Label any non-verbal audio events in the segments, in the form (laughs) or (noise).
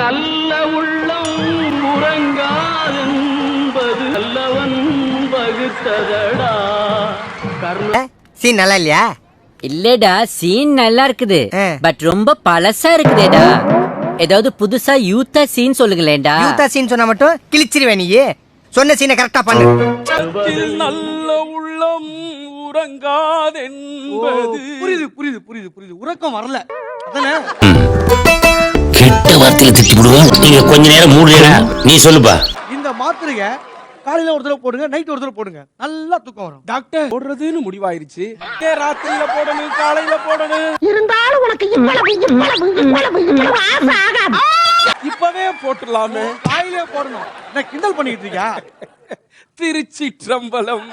நல்ல உள்ளம் உறங்காதென்பது நல்லவன் வகுத்ததடா. கர்ண சீன் நல்லா இல்லையா? இல்லடா சீன் நல்லா இருக்குது. பட் ரொம்ப பழசா இருக்குதேடா. ஏதாவது புதுசா யூத்தா சீன் சொல்லுங்களேன்டா. யூத்தா சீன் சொன்னா மட்டும் கிழிச்சிருவேன் நீ சொன்ன சீனை கரெக்டா பண்ணு. நல்ல உள்ளம் உறங்காதென்பது. புரியுது புரியுது புரியுது புரியுது. உறக்கம் வரல. அதானே? கெட்ட வார்த்தையில திட்டி விடுவேன் நீங்க கொஞ்ச நேரம் மூடுறீங்க நீ சொல்லுப்பா. இந்த மாத்திரைய காலையில ஒரு தடவை போடுங்க நைட் ஒரு தடவை போடுங்க. நல்லா தூக்கம் வரும். டாக்டர் போடுறதுன்னு முடிவாயிருச்சு. ஏ, ராத்திரியில போடணும் காலையில போடணும். இருந்தாலும் உனக்கு இவ்வளவு இவ்வளவு இவ்வளவு இவ்வளவு ஆசை ஆகாது. இப்பவே போட்டுடலாமே. காலையிலே போடணும். என்ன கிண்டல் பண்ணிட்டு இருக்கியா? (laughs) திருச்சி ட்ரம்பலம்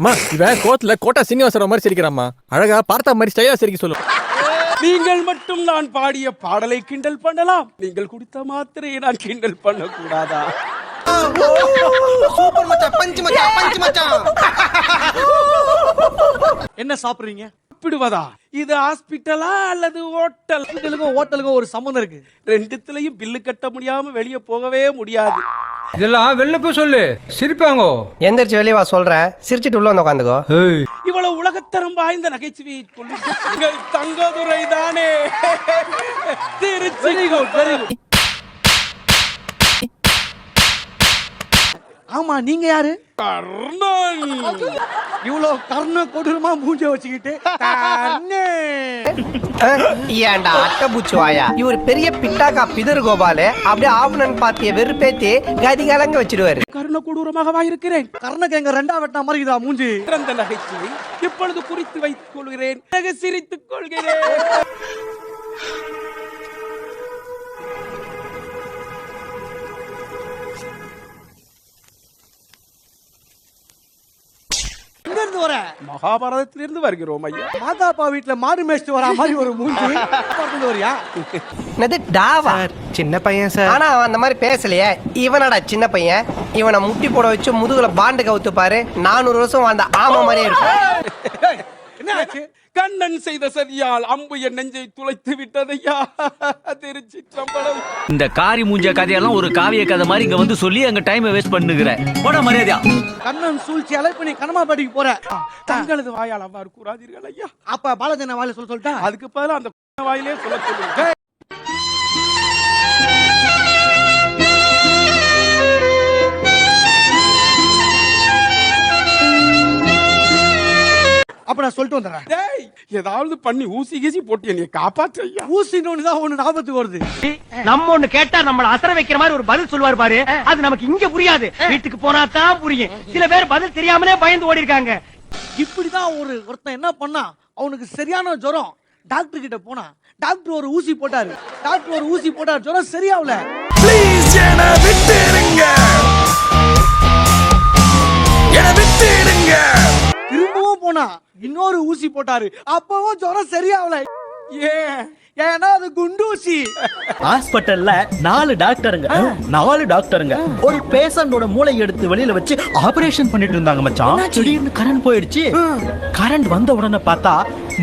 அம்மா இவன் கோத்துல கோட்டா சீனிவாசராவ் மாதிரி சிரிக்கிறாம்மா. அழகா பார்த்தா மாதிரி ஸ்டைலா சிரிக்க சொல்லு. நீங்கள் மட்டும் நான் பாடிய பாடலை கிண்டல் பண்ணலாம். நீங்கள் குடித்த மாத்திரையை நான் கிண்டல் பண்ண கூடாதா சூப்பர் மச்சான் பஞ்சு மச்சான் பஞ்சு மச்சான். என்ன சாப்பிடுறீங்க? சாப்பிடுவதா? இது ஹாஸ்பிட்டலா அல்லது ஹோட்டல் ஹோட்டலுக்கும் ஹோட்டலுக்கும் ஒரு சம்மந்தம் இருக்கு. ரெண்டுத்துலயும் பில்லு கட்ட முடியாம வெளியே போகவே முடியாது. இதெல்லாம் வெளில போய் சொல்லு. சிரிப்பாங்கோ. எந்திரிச்சு வெளியே வா சொல்றேன் சிரிச்சிட்டு உள்ள வந்து உட்காந்துக்கோ இவ்வளவு உலகத்தரம் வாய்ந்த நகைச்சுவையை தங்கதுரை தானே. Trichy very good very good ஆமா நீங்க யாரு? கர்ணன். இவ்வளவு கர்ண கொடூரமா மூஞ்ச வச்சுக்கிட்டு. ஏன்டா அட்டை பூச்சி வாயா? இவர் பெரிய பிட்டாக்கா பிதர் கோபாலு. அப்படியே ஆவணன் பாத்திய வெறுப்பேத்தி கதி கலங்க வச்சிடுவாரு. கர்ண கொடூரமாகவா இருக்கிறேன். கர்ணக்கு எங்க ரெண்டா வெட்டா மாதிரி இதா மூஞ்சி? பிறந்த நகைச்சுவை இப்பொழுது குறித்து வைத்துக் கொள்கிறேன். சிரித்துக் கொள்கிறேன். வர. மகாபாரதத்திலிருந்து வருகிறோம் ஐயா. மாதாப்பா வீட்டுல மாடு மேய்ச்சிட்டு வரா மாதிரி ஒரு மூஞ்சி. வரியா? என்னது டாவா? சின்ன பையன் சார். ஆனா அவன் அந்த மாதிரி பேசலையே. இவனடா சின்ன பையன். இவனை முட்டி போட வச்சு முதுகுல பாண்டு கவுத்து பாரு நானூறு வருஷம் வாழ்ந்த ஆமா மாதிரியே இருக்கும் என்ன ஆச்சு? கண்ணன் செய்த சதியால் அம்பு என் நெஞ்சை துளைத்து விட்டதையா? திருச்சி சம்பளம் இந்த காரி மூஞ்ச கதையெல்லாம் ஒரு காவிய கதை மாதிரி இங்க வந்து சொல்லி அங்க டைமை வேஸ்ட் பண்ணுகிற. போட மரியாதையா. கண்ணன் சூழ்ச்சியால இப்ப நீ கனமாபாடிக்கு போற. தங்களது வாயால் அவ்வாறு கூறாதீர்கள் ஐயா. அப்ப பாலாஜன வாயில சொல்ல சொல்லிட்டா? அதுக்கு பதிலா அந்த வாயிலே சொல்ல சொல்லுங்க. அப்ப நான் சொல்லிட்டு வந்துடுறேன். ஏதாவது பண்ணி ஊசி கீசி போட்டு என்னைய காப்பாற்று ஊசின்னு தான் ஒண்ணு ஞாபகத்துக்கு வருது. நம்ம ஒண்ணு கேட்டா நம்மள அசர வைக்கிற மாதிரி ஒரு பதில் சொல்லுவார் பாரு. அது நமக்கு இங்க புரியாது. வீட்டுக்கு போனா தான் புரியும். சில பேர் பதில் தெரியாமலே பயந்து ஓடி இருக்காங்க இப்படிதான் ஒரு ஒருத்தன் என்ன பண்ணா? அவனுக்கு சரியான ஜுரம். டாக்டர் கிட்ட போனா டாக்டர் ஒரு ஊசி போட்டாரு. டாக்டர் ஒரு ஊசி போட்டாரு. ஜுரம் சரியாவல. திரும்பவும் போனா இன்னொரு ஊசி போட்டாரு. அப்பவும் ஜுரம் சரியாவல ஏன்? ஏன்னா அது குண்டூசி. ஹாஸ்பிட்டல்ல நாலு டாக்டருங்க. நாலு டாக்டருங்க. ஒரு பேஷண்டோட மூளை எடுத்து வெளியில வச்சு ஆபரேஷன் பண்ணிட்டு இருந்தாங்க மச்சான். திடீர்னு கரண்ட் போயிடுச்சு. கரண்ட் வந்த உடனே பார்த்தா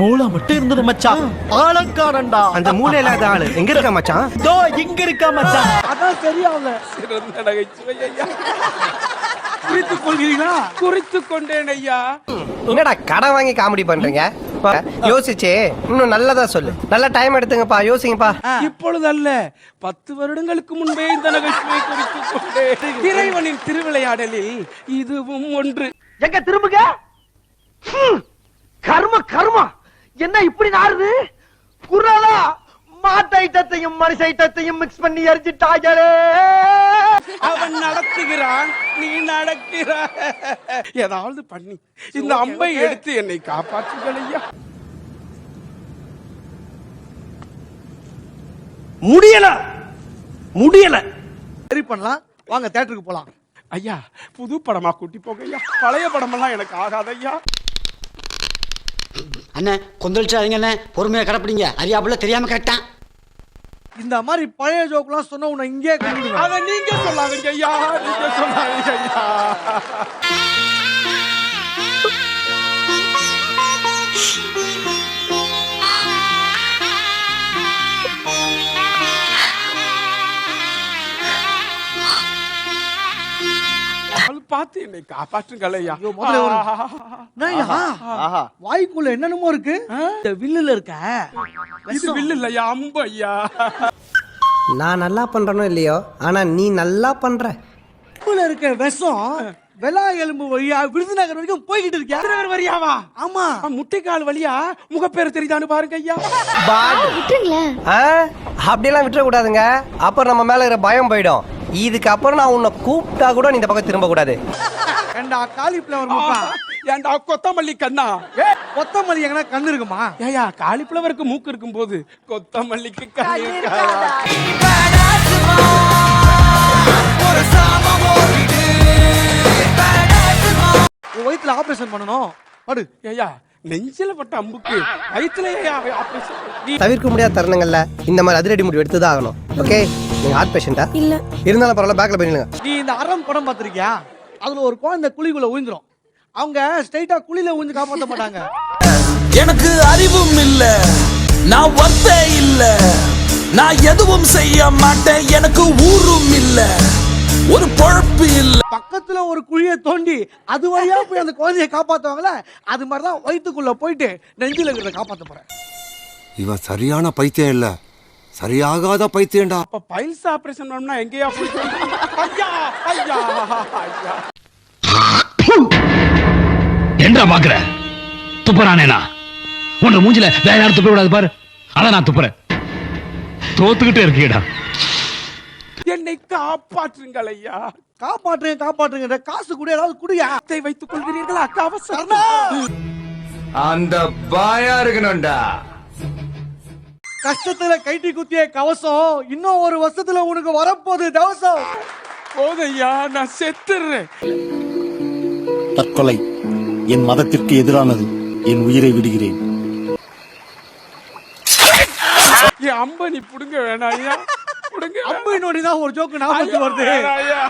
மூளை மட்டும் இருந்தது மச்சான். ஆளக்காரன்டா அந்த மூளை இல்லாத ஆளு. எங்க இருக்க மச்சான்? தோ இங்க இருக்கா மச்சான். அதான் சரியாவல சிறந்த நகைச்சுவை ஐயா. குறித்துக் கொள்கிறீங்களா குறித்துக் கொண்டேன் ஐயா என்னடா கடன் வாங்கி காமெடி பண்றீங்க? யோசிச்சு. இன்னும் நல்லதா சொல்லு. நல்ல டைம் எடுத்துங்கப்பா யோசிங்கப்பா. இப்பொழுது அல்ல பத்து வருடங்களுக்கு முன்பே இந்த நகைச்சுவை கொண்டேன் இறைவனின் திருவிளையாடலில் இதுவும் ஒன்று. எங்க திரும்புங்க? கர்ம கர்மா. என்ன இப்படி நாறுது? குரலா மாட்டு ஐட்டத்தையும் மனுஷ ஐட்டத்தையும் மிக்ஸ் பண்ணி எரிஞ்சிட்டாங்களே அவன் நடத்துகிறான் நீ நடக்கிறாய். ஏதாவது பண்ணி. இந்த அம்பை எடுத்து என்னை காப்பாற்றுங்கள் ஐயா முடியல. முடியல. சரி பண்ணலாம். வாங்க தியேட்டருக்கு போலாம். ஐயா புது படமா கூட்டி போங்க ஐயா பழைய படமெல்லாம் எனக்கு ஆகாது ஐயா அண்ணே கொந்தளிச்சாதீங்க அண்ணே. பொறுமையா கடப்பிடிங்க. அறியாப்புல தெரியாம கேட்டான் இந்த மாதிரி பழைய ஜோக்லாம் சொன்ன உன்னை இங்கே கொண்டு அதை நீங்க சொல்லாதீங்க ஐயா நீங்க சொல்லாதீங்க ஐயா. பார்த்து என்னை காப்பாற்றுங்கள் ஐயா? வாய்க்குள்ள என்னென்னமோ இருக்கு. இந்த வில்லுல இருக்க. இது வில்லு இல்லையா அம்பு ஐயா. நான் நல்லா பண்றனோ இல்லையோ? ஆனா நீ நல்லா பண்ற. உள்ள இருக்க விஷம் வெளா எலும்பு வழியா விருதுநகர் வரைக்கும் போய்கிட்டு இருக்கியா? திருநகர் வரியாவா ஆமா. முட்டைக்கால் வழியா? முகப்பேர் தெரியுதான்னு பாருங்க ஐயா. ஆ, அப்படியெல்லாம் விட்டுற கூடாதுங்க அப்புறம் நம்ம மேல இருக்கிற பயம் போயிடும். இதுக்கு அப்புறம் நான் உன்னை கூப்பிட்டா கூட நீ இந்த பக்கம் திரும்ப கூடாது ஏண்டா காலிஃபிளவர் முக்கா? ஏன்டா கொத்தமல்லி கண்ணா? கொத்தமல்லி எங்கன்னா கண்ணு இருக்குமா? ஏயா காலிஃபிளவருக்கு மூக்கு இருக்கும் போது கொத்தமல்லிக்கு கண்ணு இருக்காதா? உன் வயித்துல ஆபரேஷன் பண்ணணும். படு. ஏயா நெஞ்சில பட்ட அம்புக்கு வயிற்றுல ஏயா ஆபரேஷன் தவிர்க்க முடியாத தருணங்கள்ல இந்த மாதிரி அதிரடி முடிவு எடுத்து தான் ஆகணும். ஓகே நீங்க ஹார்ட் பேஷண்டா இல்ல. இருந்தாலும் பரவாயில்ல பேக்ல போய் நில்லுங்க. நீ இந்த அறம் படம் பார்த்திருக்கியா? அதுல ஒரு குழந்தை குழிக்குள்ள ஊந்துரும் அவங்க ஸ்ட்ரைட்டா குழியில ஊந்து காப்பாத்த மாட்டாங்க. எனக்கு அறிவும் இல்ல நான் ஒர்த்தே இல்ல. நான் எதுவும் செய்ய மாட்டேன் எனக்கு ஊரும் இல்ல. ஒரு பொழப்பு இல்ல. பக்கத்துல ஒரு குழியை தோண்டி அது வழியா போய் அந்த குழந்தைய காப்பாத்துவாங்கல்ல அது மாதிரி தான் வயித்துக்குள்ள போயிட்டு நெஞ்சில இருக்கிறத காப்பாத்த போறேன். இவன் சரியான பைத்தியம் இல்ல. சரியாகாத பைத்தியம்டா. அப்ப பைல்ஸ் ஆபரேஷன் பண்ணா எங்கேயா போயிட்டு (laughs) ஐயா ஐயா ஐயா. என்ன பாக்குற? துப்புறானேனா உன்னை மூஞ்சில வேற யாரும் துப்ப விடாது பாரு. அதான் நான் துப்புறேன். தோத்துக்கிட்டே இருக்கீடா என்னை காப்பாற்றுங்கள் ஐயா. காப்பாற்றுங்க காப்பாற்றுங்க. காசு கூட ஏதாவது குடியா? இதை வைத்துக் கொள்கிறீர்களா? கவசம் அந்த பாயா இருக்கணும்டா. கஷ்டத்துல கைட்டி குத்திய கவசம் இன்னும் ஒரு வருஷத்துல உனக்கு வரப்போகுது தவசம். போதையா நான் செத்துறேன். தற்கொலை என் மதத்திற்கு எதிரானது. என் உயிரை விடுகிறேன். என் அம்ப நீ புடுங்க வேணாம் ஐயா புடுங்க அம்பை நோடி தான் ஒரு ஜோக்கு ஞாபகத்துக்கு வருது. ஐயா.